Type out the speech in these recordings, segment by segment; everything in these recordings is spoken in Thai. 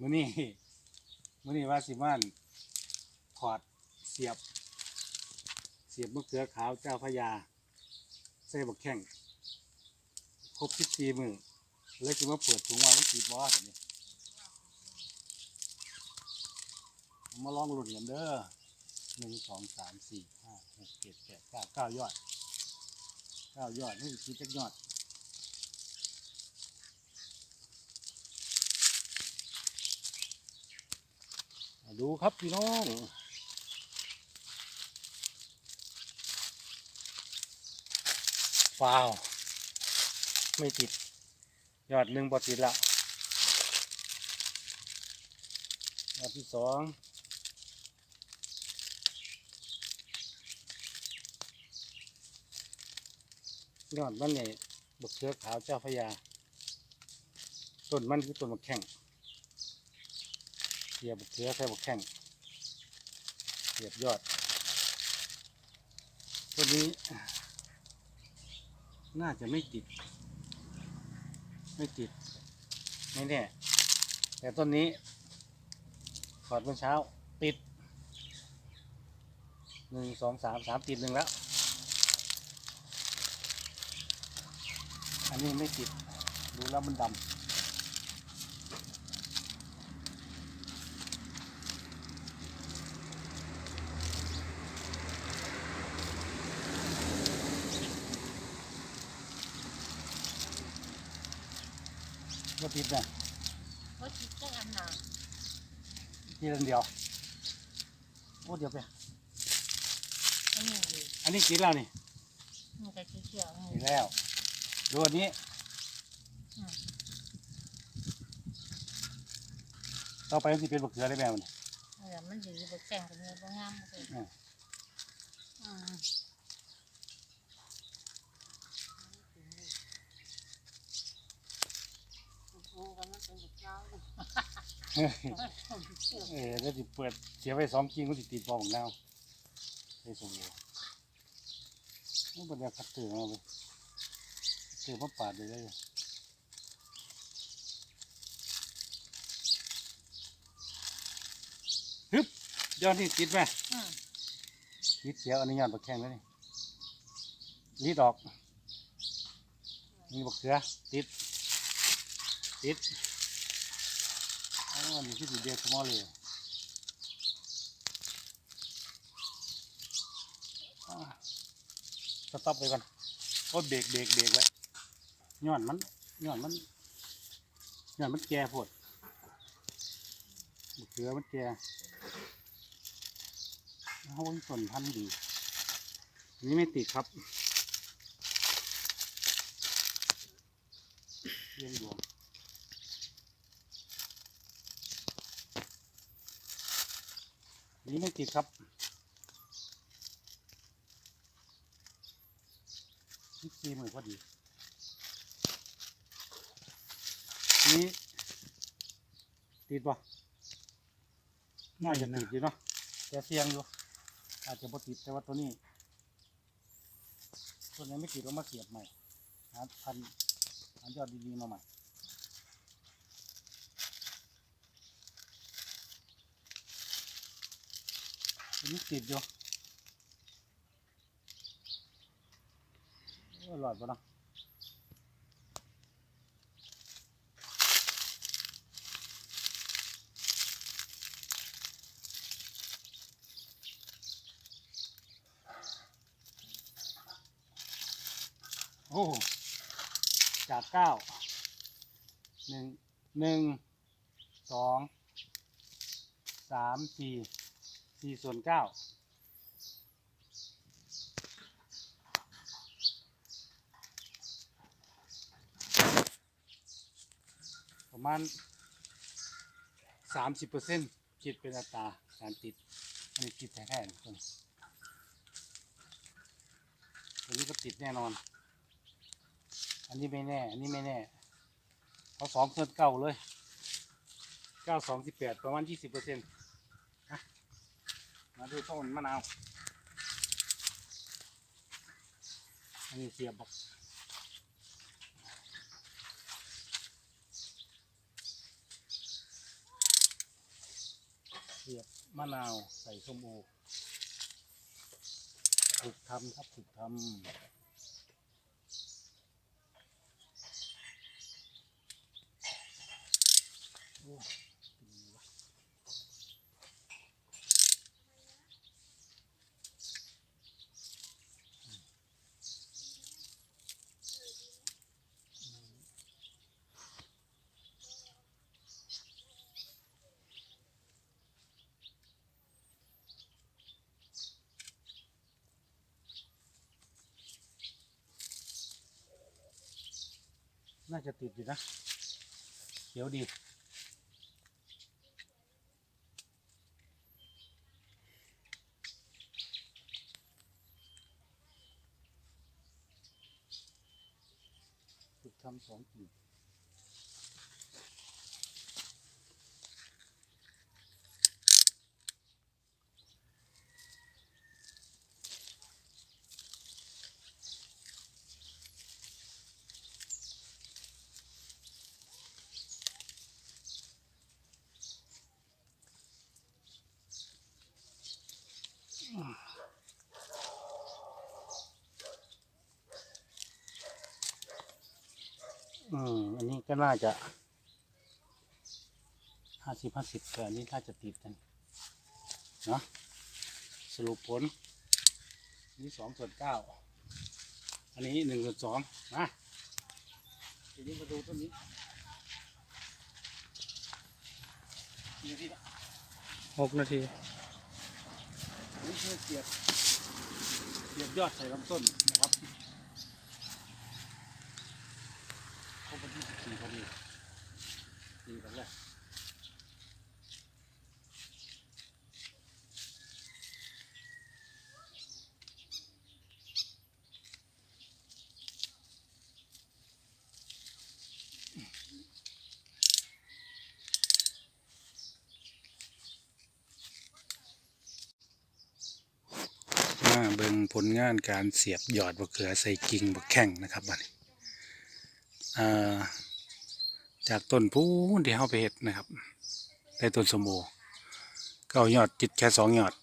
มื้อนี้มื้อนี้ว่าสิมานถอดเสียบ เสียบมะเขือขาวเจ้าพระยาใส่บักแข้งครบ14มื้อแล้วสิมาเปิดถุงว่ามันติดบ่ซั่นนี่เอามาลองลุ้นกันเด้อหนึ่งสองสามสี่ห้าหกเจ็ดแปดเก้าเก้ายอดเก้ายอดนี่สิคิดจักยอด ดูครับพี่น้องว้าวไม่ติด ยอดหนึ่งบอติดละยอดที่สองยอดมันเนี่ยบกเชือขาวเจ้าพยา ต้นมันคือต้นมะแข้ง เสียบเสือใส่บกแข้งเสียบยอดต้นนี้ น่าจะไม่ติด ไม่ติด ไม่แน่ แต่ต้นนี้ถอดเมื่อเช้า ติดหนึ่งสองสามสามติดหนึ่งแล้ว อันนี้ไม่ติด ดูแล้วมันดำ ก็ติดนะก็คิดจังอันน่ะทีละเดียวโอ้เดี๋ยวไปอันนี้อยู่อันนี้กินแล้วนี่มันก็เขียวๆกินี่นแล้วดูอันนี้อืมต่อไปมันจะเป็นบักเขือได้ไหมมันเออมันดีบ่แจ้งกันเลยบ่งามเลย อืม อืม โอ้กันมัน เออแล้วจะเปิดเสียไว้สองกิ่งมันจะติดบอของเราไปส่งเลยนี่บรรยากาศตื่นมาเลยตื่นมาปาดเลยเลยฮึบยอดนี่ติดไหมติดเสียอันนี้ยอดบักแข้งแล้วนี่รีดออก มีบักเขือติดติด อ๋อนี่คือดีเดียสมอลเลยอ่าสต็อปไปก่อนโอ้เบรกเบรกเบรกไว้ย้อนมันย้อนมันย้อนมันแก่ปวดบักเขือมันแก่เขาส่วนพันดีอันนี้ไม่ติดครับเรียงดวง นนี้ไม่ติดครับสิบสี่หมื่นพอดีอันนี้ ติดปะน่าจะติดอยู่เนาะแต่เสียงอยู่ อาจจะพอติดแต่ว่าตัวนี้ ตัวนี้ไม่ติดก็มาเสียบใหม่หาพันหายอดดีๆมาใหม่ อันนี้ติดอยู่อ้ยหลอดปะนะโอ้จากเก้าหนึ่งหนึ่งสองสามสี่ สี่ส่วนเก้าประมาณสามสิบเปอร์เซ็นต์คิดเป็นอัตราการติด อันนี้ติดแท้ๆนะตัวนี้ตัวนี้ก็ติดแน่นอน อันนี้ไม่แน่ อันนี้ไม่แน่เอาสองเทินเก้าเลยเก้าสองสิบแปดประมาณยี่สิบเปอร์เซ็นต์ ดูต้นมะนาว อันนี้เสียบบอกสียบมะนาวใส่ส้มโอฝึกทำครับฝึกทำ น่าจะติดอยู่นะ เขียวดี ฝึกทำสองกิ่งอืม อันนี้ ก็น่าจะห้าสิบห้าสิบแต่อันนี้น่าจะติดกันเนาะสรุปผลอันนี้สองส่วนเก้าอันนี้หนึ่งส่วนสองมาทีนี้มาดูต้นนี้กี่นาทีละหกนาทีอันนี่คือเสียบเสียบยอดใส่ลำต้นนะครับครบวั นี่พอดีดีกันเลยมาเบิ่งผลงานการเสียบหยอดบะเขือใส่กิ่งบะแข้งนะครับบัดนี้ จากต้นพูนที่เฮาไปเฮ็ดนะครับได้ต้นสมโอก็เอายอดจิตแค่สองยอด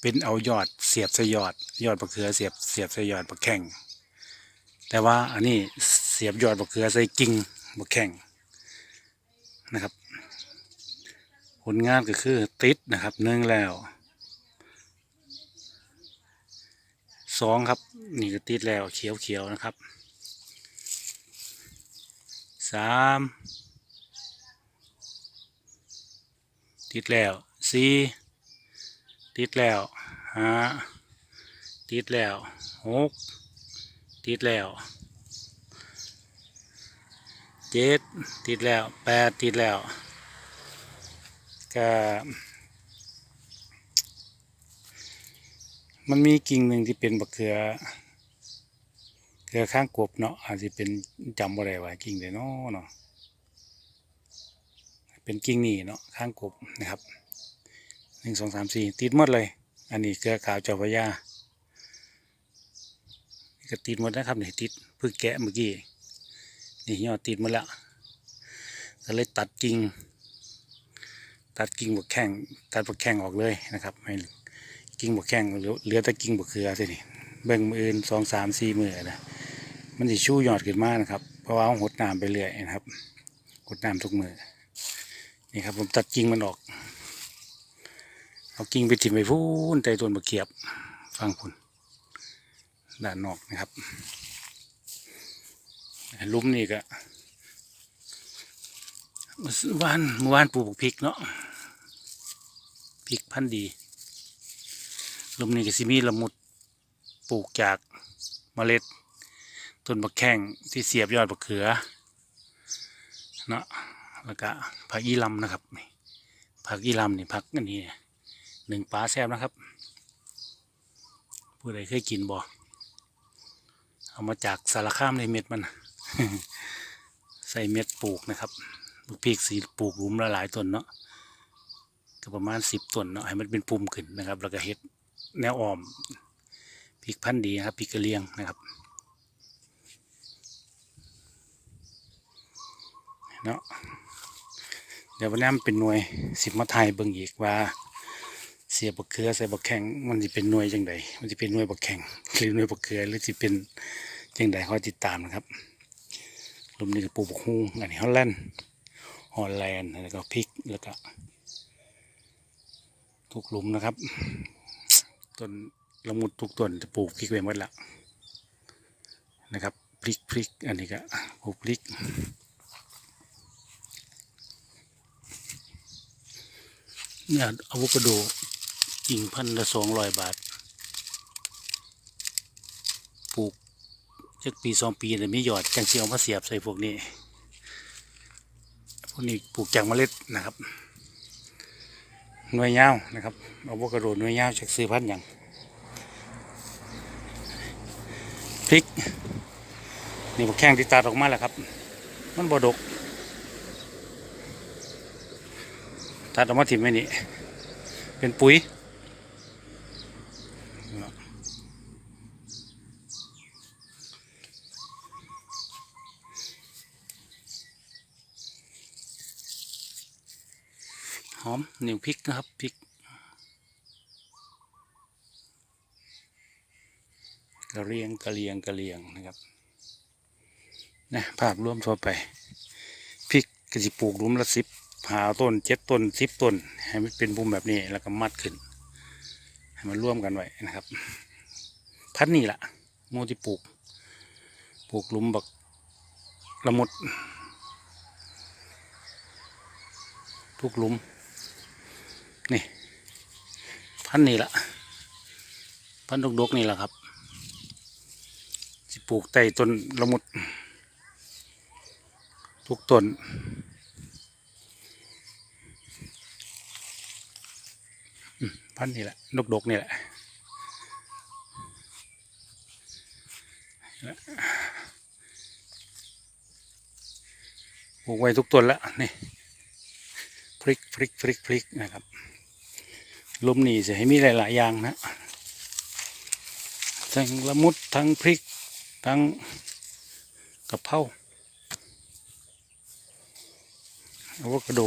เป็นเอายอดเสียบสยอด ยอดบะเขือเสียบเสียบสยอดบะแข้งแต่ว่าอันนี้เสียบยอดบะเขือใส่กิ่งบะแข้งนะครับ ผลงานก็คือติดนะครับเนื่องแล้วสองครับ นี่ก็ติดแล้วเขียวเขียวนะครับ สามติดแล้วสี่ติดแล้วห้าติดแล้วหกติดแล้วเจ็ดติดแล้วแปดติดแล้วก็มันมีกิ่งหนึ่งที่เป็นบักเขือ เขือข้างกบเนาะอาจจะเป็นจำบ่ได้ว่ากิ่งใดเนาะเนาะเป็นกิ่งนี่เนาะข้างกบนะครับหนึ่งสองสามสี่ติดหมดเลย อันนี้เกลือขาวเจ้าพระยาก็ติดหมดนะครับนี่ติดเพิ่งแกะเมื่อกี้นี่ยอดติดหมดแล้วก็เลยตัดกิ่งตัดกิ่งบวกแข้งตัดบวกแข้งออกเลยนะครับให้กิ่งบวกแข้งเหลือเลือแต่กิ่งบวกเขือสินี่เบิ่งมืออื่นสองสามสี่มือนะ มันจะชูยอดขึ้นมานะครับ เพราะว่าเอาหดน้ำไปเรื่อยนะครับหดน้ำทุกมือนี่ครับ ผมตัดกิ่งมันออก เอากิ่งไปจิ้มไปพูนใต้ต้นบะเขียบ ฟังคุณด้านนอกนะครับลุมนี่ก็วานเมื่อวานปลูกพริกเนาะพริกพันธุ์ดีลุมนี่ก็สิมีละมุดปลูกจากเมล็ด ต้นบะแข้งที่เสียบยอดบะเขือเนาะแล้วก็ผักอีลำนะครับนี่ผักอีลำนี่ผักอันนี้หนึ่งปลาแซ่บนะครับ ผู้ใดเคยกินบ่เอามาจากสารคามในเม็ดมัน ใส่เม็ดปลูกนะครับลูกพริกสีปลูกหลุมละหลายต้นเนาะก็ประมาณสิบต้นเนาะให้มันเป็นปุ่มขึ้นนะครับ แล้วก็เฮ็ดแนวอ้อมพริกพันธุ์ดีครับพริกกระเลียงนะครับ เนาะเดี๋ยววันนี้มันเป็นหน่วยสิบมาไทยเบิ่งอีกว่าเสียบบักเขือใส่บักแข็งมันจะเป็นหน่วยจังใดมันจะเป็นหน่วยบักแข็งหรือหน่วยบักเขือหรือจะเป็นจังใดคอยติดตามนะครับหลุมนี้ก็ปลูกบักฮุ้งอันนี้ฮอลแลนด์ฮอลแลนด์แล้วก็พริกแล้วก็ทุกหลุมนะครับต้นละมุดทุกต้นจะปลูกพริกไว้หมดละนะครับพริกพริกอันนี้ก็ปลูกพริก เนี่ยอะโวคาโดกิ่งพันละสองร้อยบาท ปลูกจากปีสองปีแต่ไม่หยอดจังเสียวมาเสียบใส่พวกนี้ พวกนี้ปลูกจากเมล็ดนะครับหน่วยยาวนะครับอะโวคาโดหน่วยยาวจากซื้อพันอย่างพริก นี่พวกแข้งที่ตัดออกมาแล้วครับ มันบดก ตัดออกมาถิ่มไว้นี่เป็นปุ๋ยหอมเหนียวพริกนะครับพริกกระเรียงกระเรียงกระเรียงนะครับนะภาพรวมทั่วไปพริกกระจิปลูกหลุมละสิบ หาต้นเจ็ดต้นสิบต้น ให้มันเป็นบุมแบบนี้แล้วก็มัดขึ้น ให้มันร่วมกันไว้นะครับ พัดนี่แหละโมที่ปลูก ปลูกลุมบักละมุดทุกลุมนี่พันนี่แหละพันดกๆนี่แหละครับที่ปลูกใต้ต้นละมุด ทุกต้น พันธุ์นี่แหละนกดกนี่แหละปลูกไว้ทุกต้นแล้วนี่พริกพริกพริกพริกนะครับลมหนี่จะให้มีหลาย ๆ อย่างนะทั้งละมุดทั้งพริกทั้งกะเพราอะโวคาโด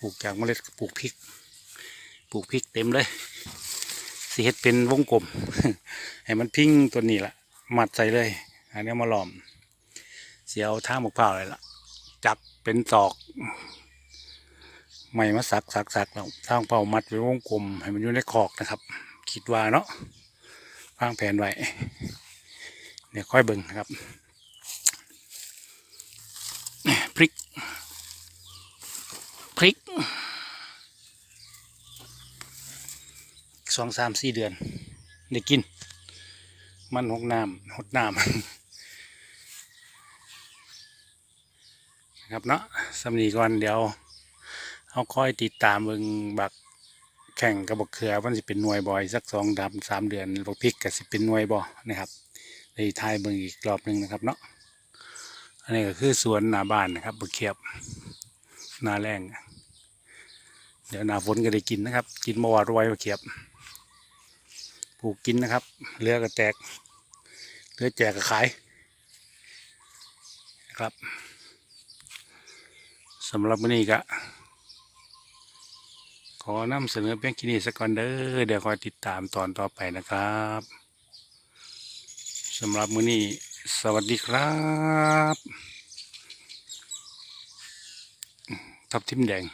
ปลูกจากเมล็ดปลูกพริก ปลูกพริกเต็มเลยสีเฮ็ดเป็นวงกลม ให้มันพิ้งตัวนี้ละมัดใส่เลย อันนี้มาหลอม เสียวท่ามะพร้าวเลยละจับเป็นตอกไม่มาสักสักสักแล้วสร้างเป่ามัดเป็นวงกลม ให้มันอยู่ในคอกนะครับ คิดว่าเนาะวางแผนไว้เดี๋ยวค่อยเบิ่งนะครับพริกพริก สองสามสี่เดือนได้กิน มันหกน้ำหดน้ำนะครับเนาะสำนีก่อนเดี๋ยวเอาค่อยติดตามเบิงบักแข่งกับบักเขือมันสิเป็นหน่วยบ่อยสักสองดำสามเดือนบักพริกก็สิเป็นหน่วยบ่นะครับเลยทายเบิงอีกรอบหนึ่งนะครับเนาะอันนี้ก็คือสวนหน้าบ้านนะครับบักเขียบหน้าแรงเดี๋ยวหน้าฝนก็ได้กินนะครับ กินมาวาดไว้มาเขียบ ลูกกินนะครับเรือก็แตกเรือแจกก็ขายนะครับสำหรับวันนี้ก็ขอนำเสนอเพียงแค่นี้สักก่อนเด้อเดี๋ยวคอยติดตามตอนต่อไปนะครับสำหรับมื้อนี้สวัสดีครับ ทับทิมแดง